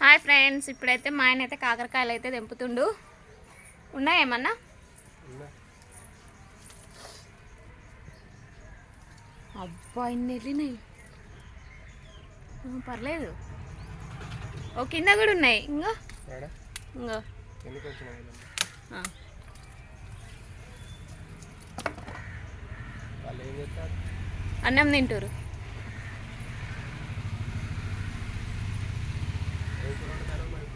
Hi friends ఇప్పుడైతే మా ఆయన అయితే కాకరకాయలు అయితే తెంపుతుండు. ఉన్నాయేమన్నా అబ్బా ఇన్ని వెళ్ళినాయి పర్లేదు. ఓ కింద కూడా ఉన్నాయి. ఇంకో ఇంకో అన్నం తింటారు ఏం కూర వండుతారు మరి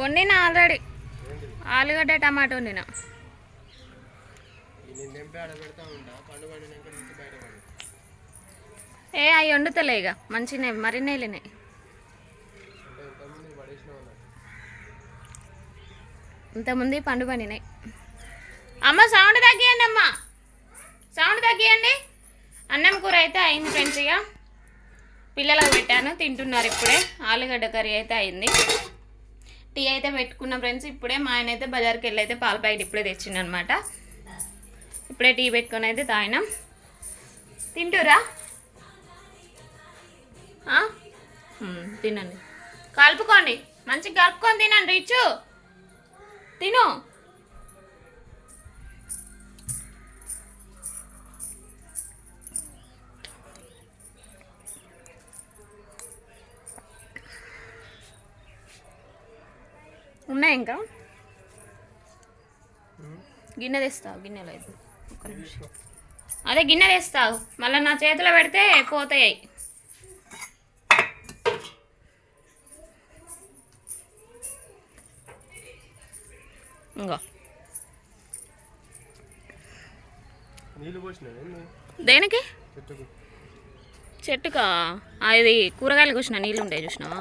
వండిన ఆల్రెడీ. ఆలుగడ్డ టమాటో వండిన. ఏ అవి వండుతలే ఇక మంచినే మరి వెళ్ళినాయి ఇంతకుముందు పండు పండినాయి. అమ్మ సౌండ్ తగ్గియండి అమ్మ. సౌండ్ తగ్గియండి. అన్నం కూర అయితే అయింది ఫ్రెండ్స్ ఇక పిల్లలకు పెట్టాను తింటున్నారు ఇప్పుడే. ఆలుగడ్డ కర్రీ అయితే అయింది. టీ అయితే పెట్టుకున్న ఫ్రెండ్స్ ఇప్పుడే మా ఆయన అయితే బజార్కి వెళ్ళి అయితే పాల ప్యాకెట్ ఇప్పుడే తెచ్చిండనమాట ఇప్పుడే టీ పెట్టుకొని అయితే తాగినాం. తింటురా? తినండి. కలుపుకోండి. మంచిగా కలుపుకొని తినండి రిచ్చు తిను. ఉన్నాయి ఇంకా. గిన్నె తెస్తావు గిన్నెలో అయితే ఒక్క నిమిషం. అదే గిన్నె తెస్తావు. మళ్ళీ నా చేతిలో పెడితే పోతాయి ఇంకో దేనికి? చెట్టుకు. చెట్టుకా? అది కూరగాయలు కోసిన నీళ్ళు ఉంటాయి చూసినావా?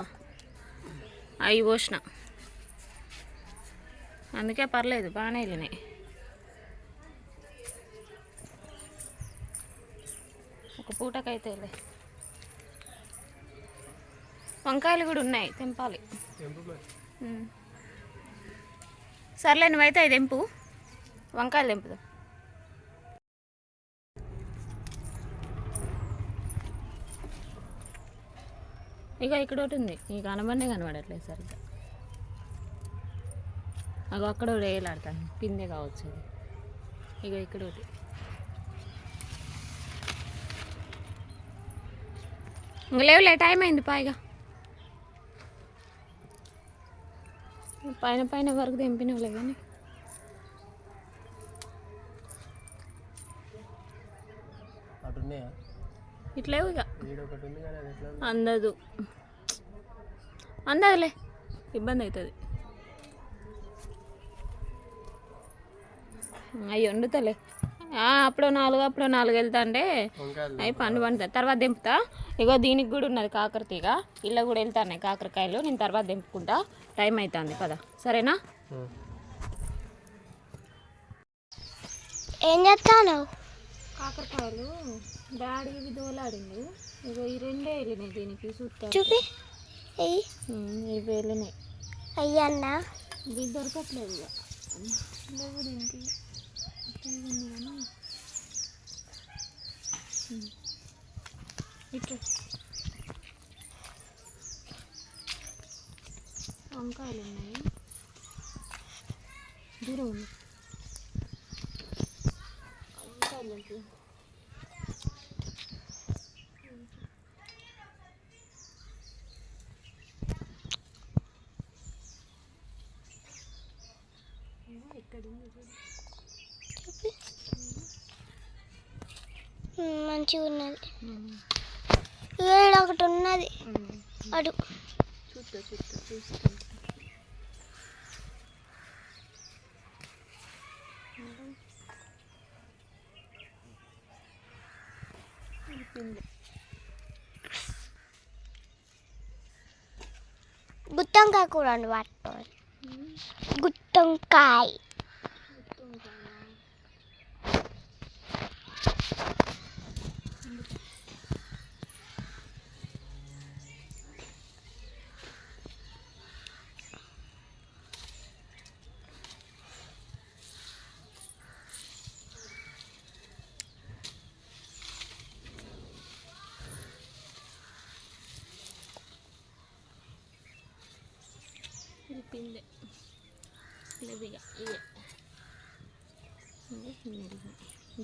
అవి పోసిన. అందుకే పర్లేదు బాగానే వెళ్ళినాయి. ఒక పూటకైతే వెళ్ళి. వంకాయలు కూడా ఉన్నాయి తెంపాలి. సర్లే నువ్వైతే అది తెంపు. వంకాయలు తెంపుదా. ఇక ఇక్కడ ఒకటి ఉంది. ఈ కనబడే కనబడట్లేదు సరిగ్గా. అగో అక్కడ ఒకటి వేలాడతాను పిందే కావచ్చు ఇక ఇక్కడ ఒకటి. ఇంక లేవులే టైం అయింది పాయిగా పైన పైన వరకు తెంపినవులే కానీ ఇట్లేవు ఇక? అందదు. అందదులే. ఇబ్బంది అవుతుంది. అవి వండుతలే. ఆ, అప్పుడు నాలుగు అప్పుడు నాలుగు వెళ్తా అంటే అవి పండు పండుతాయి తర్వాత దింపుతా. ఇగో దీనికి కూడా ఉన్నది కాకరతీగ. ఇలా కూడా వెళ్తాయి కాకరకాయలు. నేను తర్వాత దింపుకుంటా. టైం అవుతుంది పద. సరేనా. ఏం చేస్తాను కాకరకాయలు. డాడీ ఇవి దోలాడింది ఇగో ఈ రెండే వెళ్ళినాయి దీనికి చూస్తా చూపి. ఇవి వెళ్ళినాయి అయ్యన్నా. ఇది దొరకట్లేదు ఇక లేవు దీనికి తీగ ఉంది కానీ. ఉమ్. ఇటు వంకాయలు ఉన్నాయి దూరం ఉంది మంచిగా ఉన్నది. ఏడు ఒకటి ఉన్నది. ఉమ్. అడు. చూస్తా చూస్తా. చెప్పింది. గుత్తంకాయ కూర వండి పట్టుకోవాలి. గుత్తంకాయ.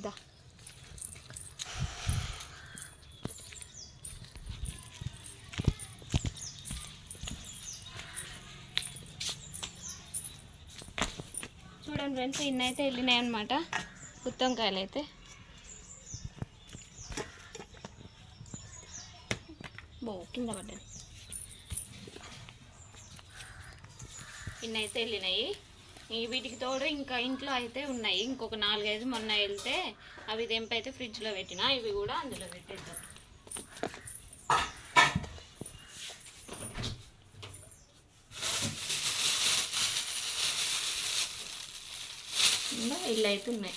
దా. చూడండి ఫ్రెండ్స్ ఇన్నైతే అయితే వెళ్ళినాయి అనమాట ఉత్తంకాయలు అయితే బో కింద పడ్డాను ఇన్నైతే వెళ్ళినాయి. వీటికి తోడు ఇంకా ఇంట్లో అయితే ఉన్నాయి. ఇంకొక నాలుగైదు మొన్న వెళ్తే అవి తెంపైతే ఫ్రిడ్జ్లో పెట్టిన ఇవి కూడా అందులో పెట్టేద్దాం. ఇల్లు అయితే ఉన్నాయి.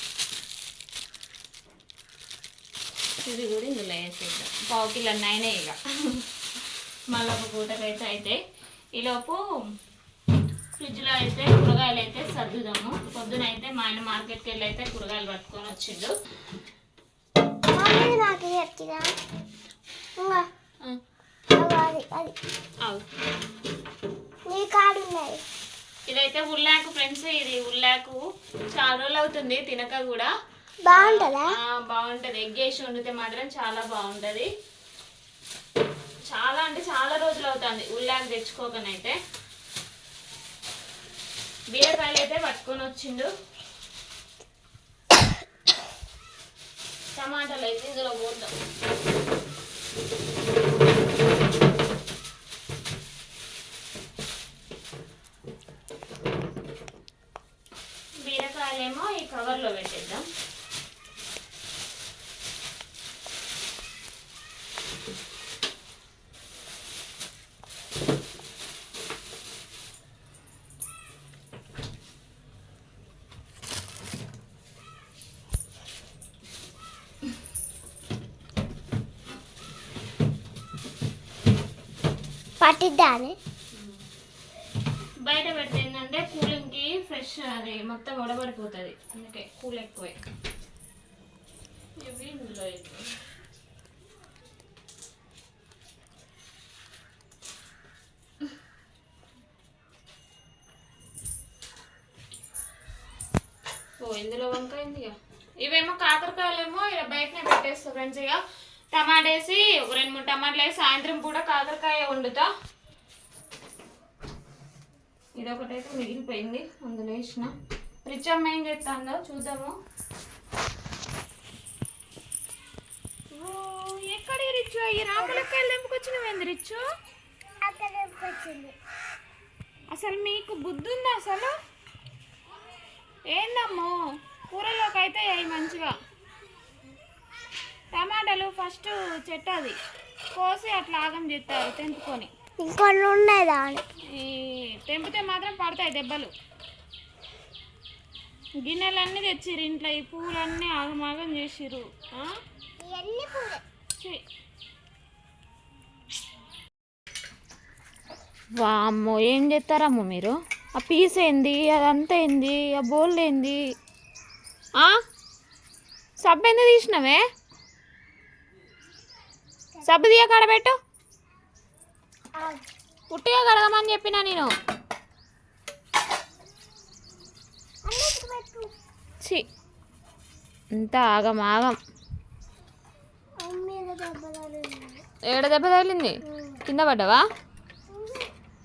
ఇవి కూడా ఇందులో వేసేద్దాం. పావు కిలో అయినాయి ఇక. మళ్ళీ ఒక పూటకైతే అయితే ఈలోపు ఫ్రిడ్జ్లో అయితే కూరగాయలు అయితే సర్దుదాము. పొద్దున అయితే మా ఆయన మార్కెట్కి వెళ్ళి అయితే కూరగాయలు పట్టుకొని వచ్చిండు. ఇదైతే ఉల్లాకు ఫ్రెండ్స్ ఇది ఉల్లాకు చాలా రోజులు అవుతుంది తినక కూడా. బాగుంటుందా? బాగుంటది. ఎగ్ వేసి వండితే మాత్రం చాలా బాగుంటది. చాలా అంటే చాలా రోజులు అవుతుంది ఉల్లాకు తెచ్చుకోకనైతే. బీరకాయలు అయితే పట్టుకొని వచ్చిండు. టమాటాలు అయితే ఇందులో పోద్దాం. బీరకాయలేమో ఈ కవర్లో పెట్టేద్దాం. పట్టిద్దాని? బయట పెడితే ఏంటంటే కూలింగ్కి ఫ్రెష్ అది మొత్తం ఉడబడిపోతుంది. అందుకే కూల్ ఎక్కువే. ఇవి ఇందులో వేద్దాం. ఓ ఇందులో వంకాయ ఇవేమో కాకరకాయలేమో ఇలా బయటనే పెట్టేస్తా ఫ్రెండ్స్ ఇక టమాటా వేసి ఒక రెండు మూడు టమాటాలు వేసి సాయంత్రం పూట కాకరకాయ వండుతా. ఇది ఒకటైతే మిగిలిపోయింది. అందులో వేసిన రిచ్ అమ్మ ఏం చేస్తుందో చూద్దాము. ఓ, ఎక్కడికి రిచ్? ఈ రాములకాయలు తెంపుకొచ్చినవేంది రిచ్? అక్కడ వచ్చింది అసలు మీకు బుద్ధి ఉందా అసలు? ఏందమ్మో? కూరలోకి అయితే అవి మంచిగా. టమాటాలు ఫస్ట్ చెట్టు అది కోసి అట్లా ఆగం చేస్తారు తెంపుకొని. ఇంకొన్ని ఉన్నాయి దాని ఈ తెంపితే మాత్రం పడతాయి దెబ్బలు. గిన్నెలన్నీ తెచ్చిర్రు ఇంట్లో ఈ పూలన్నీ ఆగమాగం చేసిర్రు. ఆ? ఛీ. వామ్మో ఏం చేస్తారమ్మో మీరు? ఆ పీస్ ఏంది? అదంతా ఏంది? ఆ బోల్ ఏంది? ఆ? సబ్బు ఎందుకు తీసినవే? సబ్బు తీయ కడబెట్టు పుట్టిగా కడగమని చెప్పిన నేను. ఛీ. ఇంత ఆగం ఆగం. ఏడ దెబ్బ తగిలింది? కింద పడ్డావా?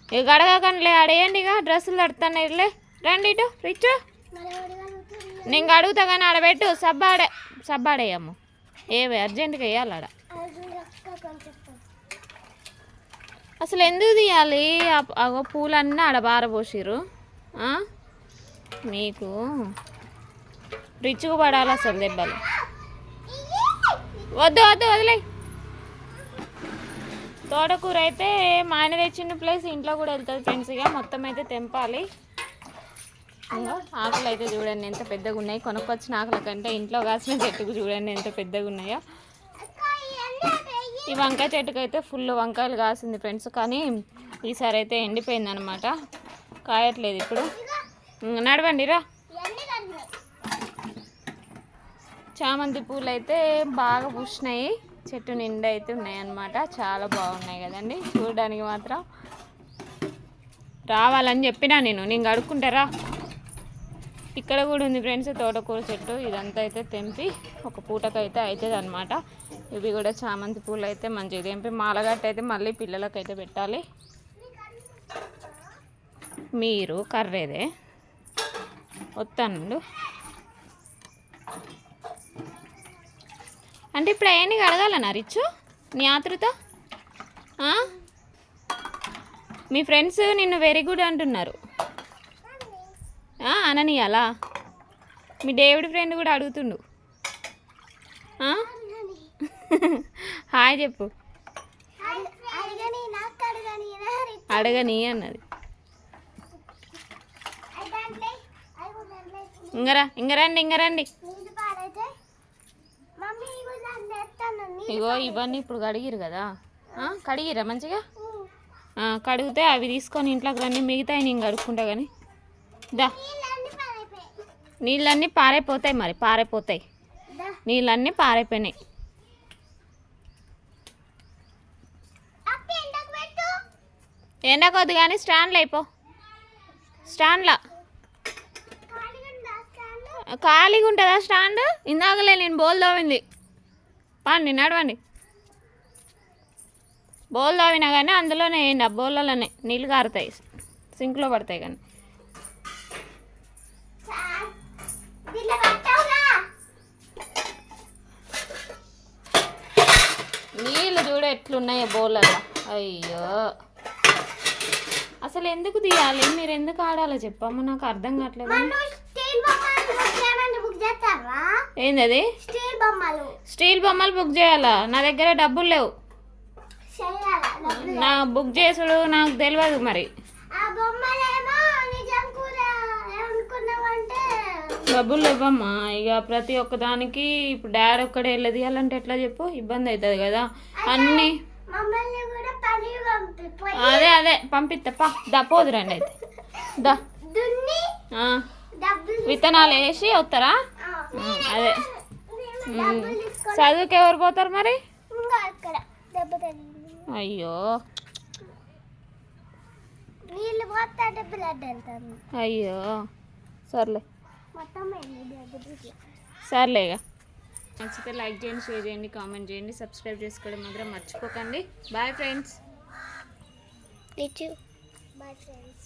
ఇక గడగకండిలే ఆడేయండి ఇక. డ్రెస్సులు తడుతాను ఇట్లే రండి ఇటు రిచ్. మరి ఎవరు కలుగుతుంది నేను అడుగుతా కానీ ఆడబెట్టు సబ్బాడే సబ్బాడేయమ్ము ఏవే అర్జెంటుగా వేయాలి ఆడ. అసలు ఎందుకు తీయాలి? అగో పూలన్నీ ఆడ బారబోసిరు మీకు రిచ్గా పడాలి అసలు దెబ్బలు. వద్దు వద్దు వదిలే తోటకూర అయితే మా ఆయన తెచ్చిన ప్లేస్ ఇంట్లో కూడా వెళ్తుంది ఫ్రెండ్స్ ఇక మొత్తం అయితే తెంపాలి. ఆకులు అయితే చూడండి ఎంత పెద్దగా ఉన్నాయి కొనుక్కొచ్చిన ఆకుల కంటే ఇంట్లో కాసిన చెట్టుకు చూడండి ఎంత పెద్దగా ఉన్నాయో ఈ వంకాయ చెట్టుకు అయితే ఫుల్ వంకాయలు కాసింది ఫ్రెండ్స్ కానీ ఈసారి అయితే ఎండిపోయింది అనమాట కాయట్లేదు ఇప్పుడు. నడవండి రా. చామంతి పూలు అయితే బాగా పూసినాయి. చెట్టు నిండా అయితే ఉన్నాయి అన్నమాట చాలా బాగున్నాయి కదండి. చూడడానికి మాత్రం రావాలని చెప్పినా నేను. నేను అడుక్కుంటారా ఇక్కడ కూడా ఉంది ఫ్రెండ్స్ తోటకూర చెట్టు. ఇదంతా అయితే తెంపి ఒక పూటకైతే అవుతుంది అనమాట ఇవి కూడా చామంతి పూలు అయితే మంచిగా తెంపి మాలగట్ట అయితే మళ్ళీ పిల్లలకైతే పెట్టాలి. మీరు కర్రేదే. వస్తాను అంటే ఇప్పుడు అవన్నీ కడగాలనా రిచ్చు? నీ ఆతృత? మీ ఫ్రెండ్స్ నిన్ను వెరీ గుడ్ అంటున్నారు. అననీయాలా మీ డేవిడ్ ఫ్రెండ్ కూడా అడుగుతుండు. హాయ్ చెప్పు. అడగని అన్నది. ఇంగరా ఇంగరండి ఇంగరండి. ఇగో ఇవన్నీ ఇప్పుడు కడిగిరు కదా? కడిగిరా మంచిగా? కడిగితే అవి తీసుకొని ఇంట్లోకి రండి మిగతా నేను కడుక్కుంటా కానీ దా. నీళ్ళన్నీ పారైపోతాయి మరి పారైపోతాయి. నీళ్ళన్నీ పారైపోయినాయి. ఎండకొద్దు కానీ స్టాండ్లో అయిపో. స్టాండ్లో. ఖాళీగా ఉంటుందా స్టాండ్? ఇందాకలే నేను బోల్ తోవింది. పండి నడవండి. బోల్ తోవినా కానీ అందులోనే వేయండి ఆ బోళ్ళలోనే నీళ్ళు కారుతాయి. సింక్లో పడతాయి కానీ. ఎట్లున్నాయో బోళ్ళలో అయ్యో. అసలు ఎందుకు తీయాలి? మీరు ఎందుకు ఆడాలో చెప్పమ్మా నాకు అర్థం కావట్లేదు. స్టీల్ బొమ్మలు ఏంది స్టీల్ బొమ్మలు. స్టీల్ బొమ్మలు బుక్ చేయాలా? నా దగ్గర డబ్బులు లేవు. నా బుక్ చేసుడు నాకు తెలియదు మరి ఆ బొమ్మలేమో నిజం కూర ఏమనుకున్నావంటే డబ్బులు ఇవ్వమ్మా. ఇక ప్రతి ఒక్క దానికి ఇప్పుడు డాడీ ఒక్కడే వెళ్ళదు. తీయాలంటే ఎట్లా చెప్పు? ఇబ్బంది అవుతుంది కదా. అన్నీ అదే అదే. పంపిస్తా పా. దా పోదు రండి అయితే. దా. విత్తనాలు వేసి వస్తారా అదే. చదువుకి ఎవరు పోతారు మరి? అయ్యో. అయ్యో. సర్లే. మొత్తం వెళ్ళి బ్లడ్ సర్లే ఇక నచ్చితే లైక్ చేయండి షేర్ చేయండి కామెంట్ చేయండి సబ్స్క్రైబ్ చేసుకోవడం మాత్రం మర్చిపోకండి. Bye friends. Bye friends